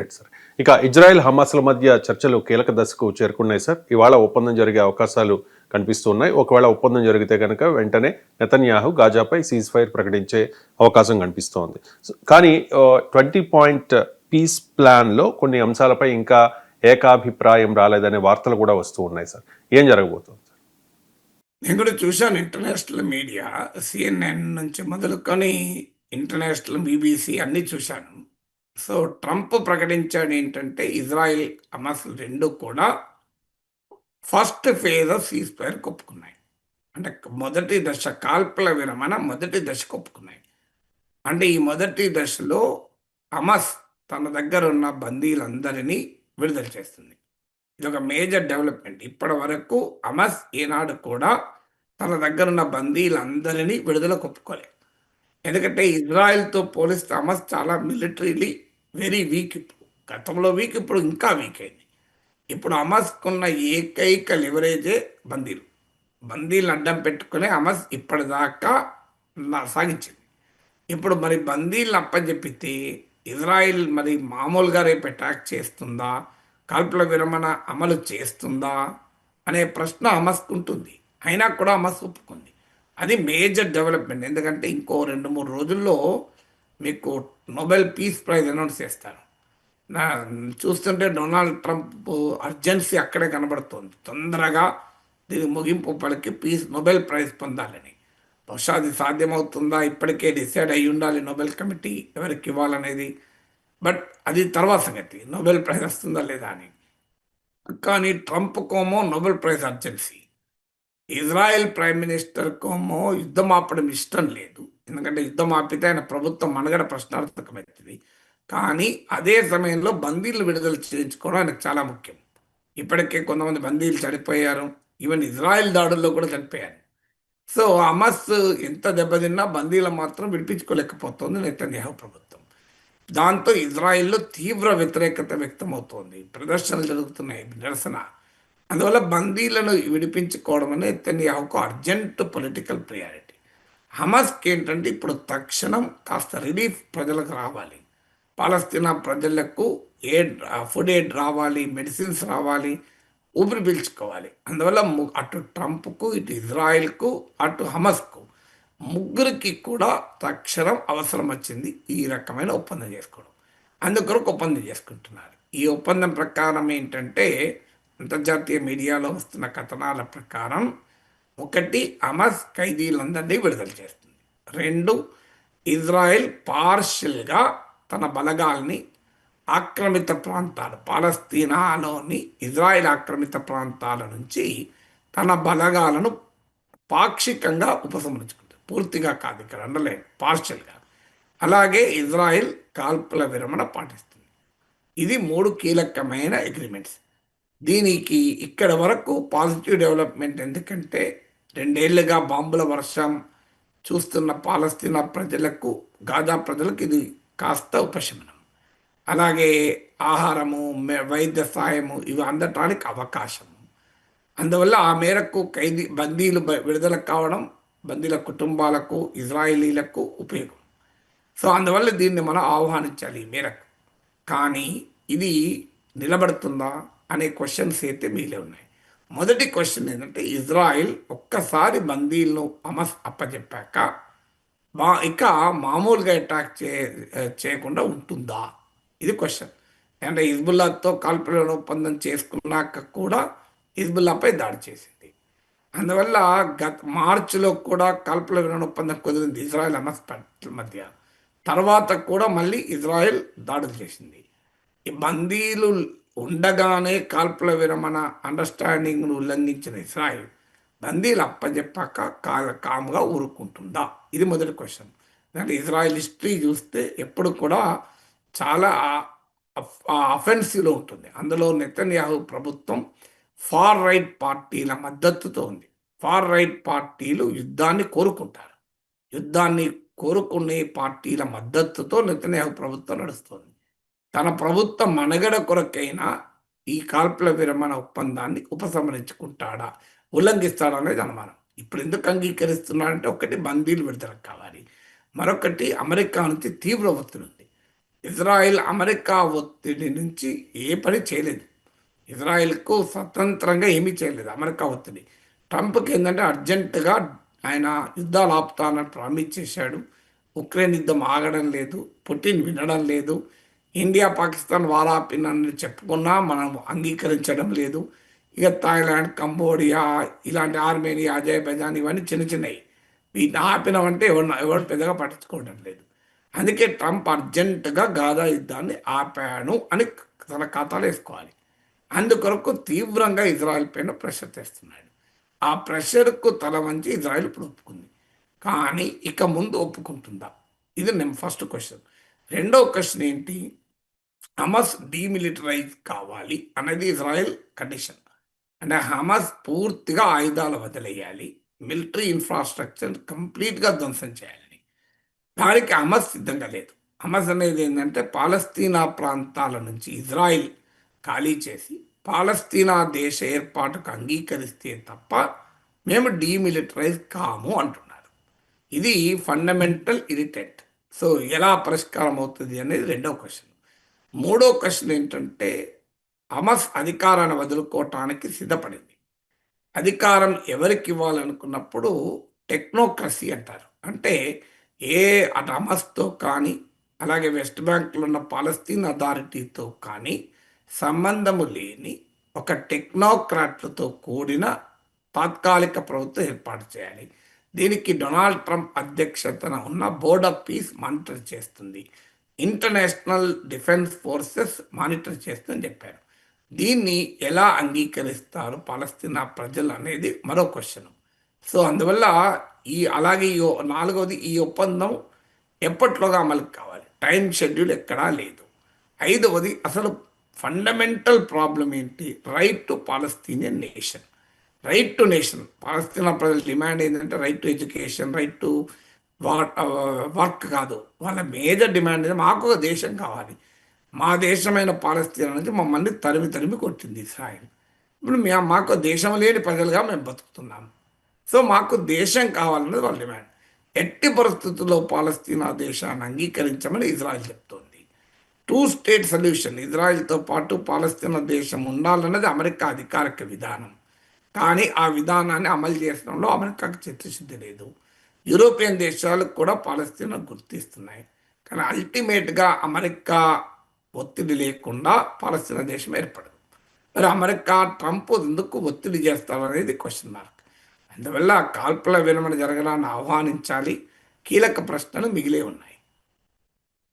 Right sir. ఇక Israel హమాస్ల మధ్య చర్చలు కీలక దశకు చేరుకున్నాయి సార్. ఇవాళ ఒప్పందం జరిగే అవకాశాలు కనిపిస్తున్నాయి. ఒకవేళ ఒప్పందం జరిగితే కనుక వెంటనే నెతన్యాహు గాజాపై సీజ్ ఫైర్ ప్రకటించే అవకాశం కనిపిస్తోంది. కానీ ట్వంటీ పాయింట్ పీస్ ప్లాన్లో కొన్ని అంశాలపై ఇంకా ఏకాభిప్రాయం రాలేదనే వార్తలు కూడా వస్తూ ఉన్నాయి సార్. ఏం జరగబోతుంది నేను కూడా చూశాను ఇంటర్నేషనల్ మీడియా సిఎన్ఎన్ నుంచి మొదలుకొని ఇంటర్నేషనల్ బీబీసీ అన్నీ చూశాను. సో ట్రంప్ ప్రకటించాడు ఏంటంటే ఇజ్రాయిల్ హమాస్ రెండు కూడా first phase of ceasefire ఒప్పుకున్నాయి అంటే మొదటి దశ కాల్పుల విరమణ మొదటి దశకు ఒప్పుకున్నాయి అంటే ఈ మొదటి దశలో హమాస్ తన దగ్గర ఉన్న బందీలందరినీ విడుదల చేస్తుంది. ఇది ఒక మేజర్ డెవలప్మెంట్. ఇప్పటి వరకు అమస్ ఈనాడు కూడా తన దగ్గర ఉన్న బందీలందరినీ విడుదల కొప్పుకోలేదు ఎందుకంటే ఇజ్రాయెల్తో పోలిస్తే అమస్ చాలా మిలిటరీలీ వెరీ వీక్ ఇప్పుడు. గతంలో వీక్ ఇప్పుడు ఇంకా వీక్ అయింది. ఇప్పుడు హమాస్కున్న ఏకైక లివరేజే బందీలు. బందీలు అడ్డం పెట్టుకుని హమాస్ ఇప్పటిదాకా సాగించింది. ఇప్పుడు మరి బందీలు అప్పచెప్పితే ఇజ్రాయిల్ మరి మామూలుగా రేపు అటాక్ చేస్తుందా? కాల్పుల విరమణ అమలు చేస్తుందా? అనే ప్రశ్న హమస్కు ఉంటుంది అయినా కూడా హమస్ ఒప్పుకుంది. అది మేజర్ డెవలప్మెంట్ ఎందుకంటే ఇంకో రెండు మూడు రోజుల్లో మీకు నోబెల్ పీస్ ప్రైజ్ అనౌన్స్ చేస్తారు నా చూస్తుంటే డొనాల్డ్ ట్రంప్ అర్జెన్సీ అక్కడే కనబడుతుంది. తొందరగా దీని ముగింపు పలికి పీస్ నోబెల్ ప్రైజ్ పొందాలని. బహుశా అది సాధ్యమవుతుందా? ఇప్పటికే డిసైడ్ అయి ఉండాలి నోబెల్ కమిటీ ఎవరికి ఇవ్వాలనేది. బట్ అది తర్వాత సంగతి. నోబెల్ ప్రైజ్ వస్తుందా లేదా అని. కానీ Trump కోమో Nobel prize urgency Israel prime minister కోమో యుద్ధం ఆపడం ఇష్టం లేదు. ఎందుకంటే యుద్ధం ఆపితే ఆయన ప్రభుత్వం మనగడ ప్రశ్నార్థకమవుతుంది. కానీ అదే సమయంలో బందీలు విడుదల చేయించుకోవడం ఆయనకు చాలా ముఖ్యం. ఇప్పటికే కొంతమంది బందీలు చనిపోయారు. ఈవెన్ ఇజ్రాయెల్ దాడుల్లో కూడా చనిపోయారు. సో హమస్ ఎంత దెబ్బతిన్నా బందీలు మాత్రం విడిపించుకోలేకపోతుంది నెతన్యాహు ప్రభుత్వం. దాంతో ఇజ్రాయెల్లో తీవ్ర వ్యతిరేకత వ్యక్తమవుతోంది. ప్రదర్శనలు జరుగుతున్నాయి నిరసన. అందువల్ల బందీలను విడిపించుకోవడం అనేది నెతన్యాహుకు అర్జెంట్ పొలిటికల్ ప్రియారిటీ. హమస్కి ఏంటంటే ఇప్పుడు తక్షణం కాస్త రిలీఫ్ ప్రజలకు రావాలి. పాలస్తీనా ప్రజలకు ఎయిడ్ ఫుడ్ ఎయిడ్ రావాలి మెడిసిన్స్ రావాలి ఊపిరి పీల్చుకోవాలి. అందువల్ల అటు ట్రంప్కు ఇటు ఇజ్రాయెల్కు అటు హమస్కు ముగ్గురికి కూడా తక్షణం అవసరం వచ్చింది ఈ రకమైన ఒప్పందం చేసుకోవడం. అందుకొరకు ఒప్పందం చేసుకుంటున్నారు. ఈ ఒప్పందం ప్రకారం ఏంటంటే అంతర్జాతీయ మీడియాలో వస్తున్న కథనాల ప్రకారం ఒకటి అమస్ ఖైదీలందరినీ విడుదల చేస్తుంది. రెండు ఇజ్రాయెల్ పార్షియల్గా తన బలగాల్ని ఆక్రమిత ప్రాంతాలు పాలస్తీనాలోని ఇజ్రాయెల్ ఆక్రమిత ప్రాంతాల నుంచి తన బలగాలను పాక్షికంగా ఉపసంహరించుకుంటుంది. పూర్తిగా కాదు ఇక్కడ అండలేదు పార్షియల్గా అలాగే ఇజ్రాయెల్ కాల్పుల విరమణ పాటిస్తుంది. ఇది మూడు కీలకమైన అగ్రిమెంట్స్. దీనికి ఇక్కడ వరకు పాజిటివ్ డెవలప్మెంట్ ఎందుకంటే రెండేళ్ళుగా బాంబుల వర్షం చూస్తున్న పాలస్తీనా ప్రజలకు గాజా ప్రజలకు ఇది కాస్త ఉపశమనం. అలాగే ఆహారము వైద్య సాయము ఇవి అందటానికి అవకాశం అందువల్ల ఆ మేరకు ఖైదీ బందీలు విడుదల కావడం బందీల కుటుంబాలకు ఇజ్రాయిలీలకు ఉపయోగం. సో అందువల్ల దీన్ని మనం ఆహ్వానించాలి ఈ మేరకు. కానీ ఇది నిలబడుతుందా అనే క్వశ్చన్స్ అయితే మీలే ఉన్నాయి. మొదటి క్వశ్చన్ ఏంటంటే ఇజ్రాయిల్ ఒక్కసారి బందీలను అమస్ అప్పచెప్పాక మా ఇక మామూలుగా అటాక్ చే చేయకుండా ఉంటుందా? ఇది క్వశ్చన్ అంటే హిజ్బుల్లాతో కాల్పుల ఒప్పందం చేసుకున్నాక కూడా హిజ్బుల్లాపై దాడి చేసింది. అందువల్ల గత మార్చిలో కూడా కాల్పుల విరమణ ఒప్పందం కుదిరింది ఇజ్రాయెల్ హమస్ మధ్య. తర్వాత కూడా మళ్ళీ ఇజ్రాయెల్ దాడులు చేసింది. ఈ బందీలు ఉండగానే కాల్పుల విరమణ అండర్స్టాండింగ్ను ఉల్లంఘించిన ఇస్రాయిల్. బందీలు అప్పజెప్పాక కా కామ్గా ఊరుకుంటుందా? ఇది మొదటి క్వశ్చన్ అంటే ఇజ్రాయెల్ హిస్టరీ చూస్తే ఎప్పుడు కూడా చాలా అఫెన్సివ్లో ఉంటుంది. అందులో నెతన్యాహు ప్రభుత్వం ఫార్ రైట్ పార్టీల మద్దతుతో ఉంది. ఫార్ రైట్ పార్టీలు యుద్ధాన్ని కోరుకుంటారు. యుద్ధాన్ని కోరుకునే పార్టీల మద్దతుతో నెతన్యాహు ప్రభుత్వం నడుస్తుంది. తన ప్రభుత్వ మనుగడ కొరకైనా ఈ కాల్పుల విరమణ ఒప్పందాన్ని ఉపసంహరించుకుంటాడా? ఉల్లంఘిస్తాడా అనేది అనుమానం. ఇప్పుడు ఎందుకు అంగీకరిస్తున్నాడంటే ఒకటి బందీలు విడుదల కావాలి. మరొకటి అమెరికా నుంచి తీవ్ర ఒత్తిడి ఉంది. ఇజ్రాయెల్ అమెరికా ఒత్తిడి నుంచి ఏ పని చేయలేదు. ఇజ్రాయెల్కు స్వతంత్రంగా ఏమీ చేయలేదు అమెరికా ఒత్తిడి. ట్రంప్కి ఏంటంటే అర్జెంటుగా ఆయన యుద్ధాలు ఆపుతానని ప్రామిస్ చేశాడు. ఉక్రెయిన్ యుద్ధం ఆగడం లేదు. పుటిన్ వినడం లేదు. ఇండియా పాకిస్తాన్ వారాపినని చెప్పుకున్నా మనం అంగీకరించడం లేదు. ఇక థాయిలాండ్ కంబోడియా ఇలాంటి ఆర్మేనియా అజర్బైజాన్ ఇవన్నీ చిన్న చిన్నవి వీటిని ఆపినామంటే ఎవరు ఎవరు పెద్దగా పట్టించుకోవడం లేదు. అందుకే ట్రంప్ అర్జెంటుగా గాదా యుద్ధాన్ని ఆపాను అని తన ఖాతాలు వేసుకోవాలి. అందుకొరకు తీవ్రంగా ఇజ్రాయెల్ పైన ప్రెషర్ తెస్తున్నాడు. ఆ ప్రెషర్కు తల వంచి ఇజ్రాయెల్ ఇప్పుడు ఒప్పుకుంది. కానీ ఇక ముందు ఒప్పుకుంటుందా? ఇది నేను ఫస్ట్ క్వశ్చన్. రెండో క్వశ్చన్ ఏంటి? హమస్ డీమిలిటరైజ్ కావాలి అనేది ఇజ్రాయెల్ కండిషన్. అంటే హమస్ పూర్తిగా ఆయుధాలు వదిలేయాలి మిలిటరీ ఇన్ఫ్రాస్ట్రక్చర్ కంప్లీట్గా ధ్వంసం చేయాలని. దానికి హమస్ సిద్ధంగా లేదు. హమస్ అనేది ఏంటంటే పాలస్తీనా ప్రాంతాల నుంచి ఇజ్రాయిల్ ఖాళీ చేసి పాలస్తీనా దేశ ఏర్పాటుకు అంగీకరిస్తే తప్ప మేము డీమిలిటరైజ్ కాము అంటున్నారు. ఇది ఫండమెంటల్ ఇరిటెంట్. సో ఎలా పరిష్కారం అవుతుంది అనేది రెండో క్వశ్చన్. మూడో క్వశ్చన్ ఏంటంటే హమస్ అధికారాన్ని వదులుకోవటానికి సిద్ధపడింది. అధికారం ఎవరికి ఇవ్వాలనుకున్నప్పుడు టెక్నోక్రసీ అంటారు. అంటే ఏ అటు హమస్తో కానీ అలాగే వెస్ట్ బ్యాంక్లో ఉన్న పాలస్తీన్ అథారిటీతో కానీ సంబంధము లేని ఒక టెక్నోక్రాట్లతో కూడిన తాత్కాలిక ప్రభుత్వం ఏర్పాటు చేయాలి. దీనికి డొనాల్డ్ ట్రంప్ అధ్యక్షతన ఉన్న బోర్డ్ ఆఫ్ పీస్ మానిటర్ చేస్తుంది. ఇంటర్నేషనల్ డిఫెన్స్ ఫోర్సెస్ మానిటర్ చేస్తుందని చెప్పారు దీన్ని ఎలా అంగీకరిస్తారు పాలస్తీనా ప్రజలు అనేది మరో క్వశ్చన్. సో అందువల్ల ఈ అలాగే ఈ నాలుగవది ఈ ఒప్పందం ఎప్పట్లోగా అమలు కావాలి? టైం షెడ్యూల్ ఎక్కడా లేదు. ఐదవది అసలు ఫండమెంటల్ ప్రాబ్లం ఏంటి? Right to Palestinian nation. Right to nation. పాలస్తీనా ప్రజల డిమాండ్ ఏంటంటే right to education right to work కాదు. వాళ్ళ మేజర్ డిమాండ్ ఏంటంటే మాకు ఒక దేశం కావాలి. మా దేశమైన పాలస్తీనా నుంచి మమ్మల్ని తరిమి తరిమి కొట్టింది ఇస్రాయల్. ఇప్పుడు మేము మాకు దేశం లేని ప్రజలుగా మేము బతుకుతున్నాం. సో మాకు దేశం కావాలన్నది వాళ్ళ డిమాండ్. ఎట్టి పరిస్థితుల్లో పాలస్తీనా దేశాన్ని అంగీకరించమని ఇజ్రాయెల్ చెప్తోంది. టూ స్టేట్ సొల్యూషన్ ఇజ్రాయెల్తో పాటు పాలస్తీనా దేశం ఉండాలన్నది అమెరికా అధికారిక విధానం. కానీ ఆ విధానాన్ని అమలు చేసడంలో అమెరికాకు చిత్తశుద్ధి లేదు. యూరోపియన్ దేశాలు కూడా పాలస్తీనా గుర్తిస్తున్నాయి. కానీ అల్టిమేట్గా అమెరికా ఒత్తిడి లేకుండా పాలస్తీనా దేశం ఏర్పడదు. మరి అమెరికా ట్రంప్ ఎందుకు ఒత్తిడి చేస్తారనేది క్వశ్చన్ మార్క్ అందువల్ల కాల్పుల విరమణ జరగడాన్ని ఆహ్వానించాలి. కీలక ప్రశ్నలు మిగిలే ఉన్నాయి.